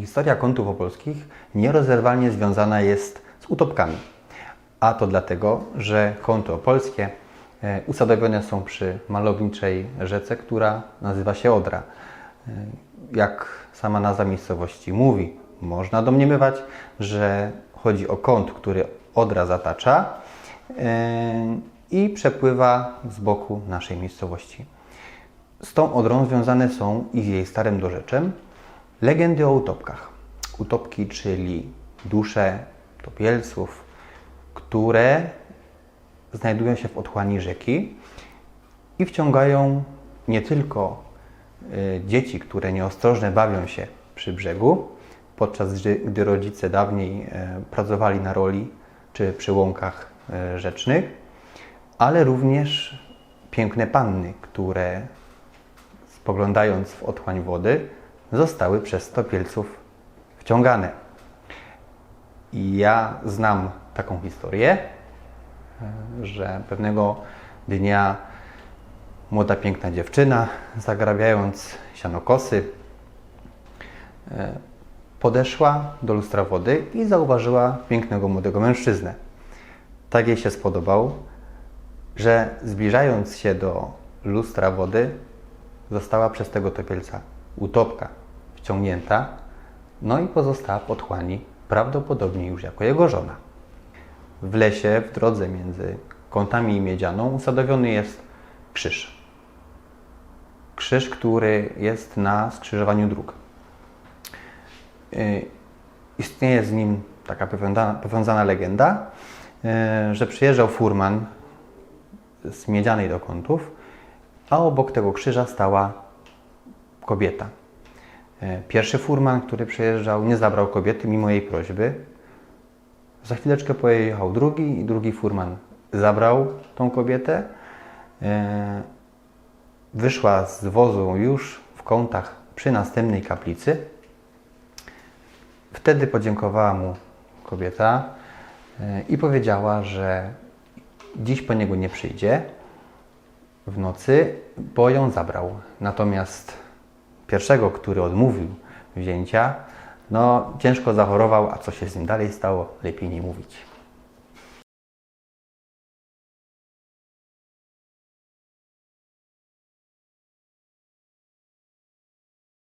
Historia kątów opolskich nierozerwalnie związana jest z utopkami. A to dlatego, że kąty opolskie e, usadowione są przy malowniczej rzece, która nazywa się Odra. E, Jak sama nazwa miejscowości mówi, można domniemywać, że chodzi o kąt, który Odra zatacza e, i przepływa z boku naszej miejscowości. Z tą Odrą związane są i z jej starym dorzeczem legendy o utopkach. Utopki, czyli dusze topielców, które znajdują się w otchłani rzeki i wciągają nie tylko y, dzieci, które nieostrożnie bawią się przy brzegu, podczas gdy, rodzice dawniej e, pracowali na roli czy przy łąkach e, rzecznych, ale również piękne panny, które spoglądając w otchłań wody, zostały przez topielców wciągane. Ja znam taką historię, e, że pewnego dnia młoda, piękna dziewczyna, zagrabiając sianokosy, e, podeszła do lustra wody i zauważyła pięknego młodego mężczyznę. Tak jej się spodobał, że zbliżając się do lustra wody, została przez tego topielca utopka wciągnięta, no i pozostała w otchłani, prawdopodobnie już jako jego żona. W lesie, w drodze między kątami i miedzianą usadowiony jest krzyż. Krzyż, który jest na skrzyżowaniu dróg. Y, Istnieje z nim taka powiązana, powiązana legenda, y, że przyjeżdżał furman z miedzianej do kątów, a obok tego krzyża stała kobieta. E, Pierwszy furman, który przyjeżdżał, nie zabrał kobiety mimo jej prośby. Za chwileczkę pojechał drugi i drugi furman zabrał tą kobietę. E, Wyszła z wozu już w kątach przy następnej kaplicy. Wtedy podziękowała mu kobieta e, i powiedziała, że dziś po niego nie przyjdzie w nocy, bo ją zabrał. Natomiast pierwszego, który odmówił wzięcia, no ciężko zachorował, a co się z nim dalej stało, lepiej nie mówić.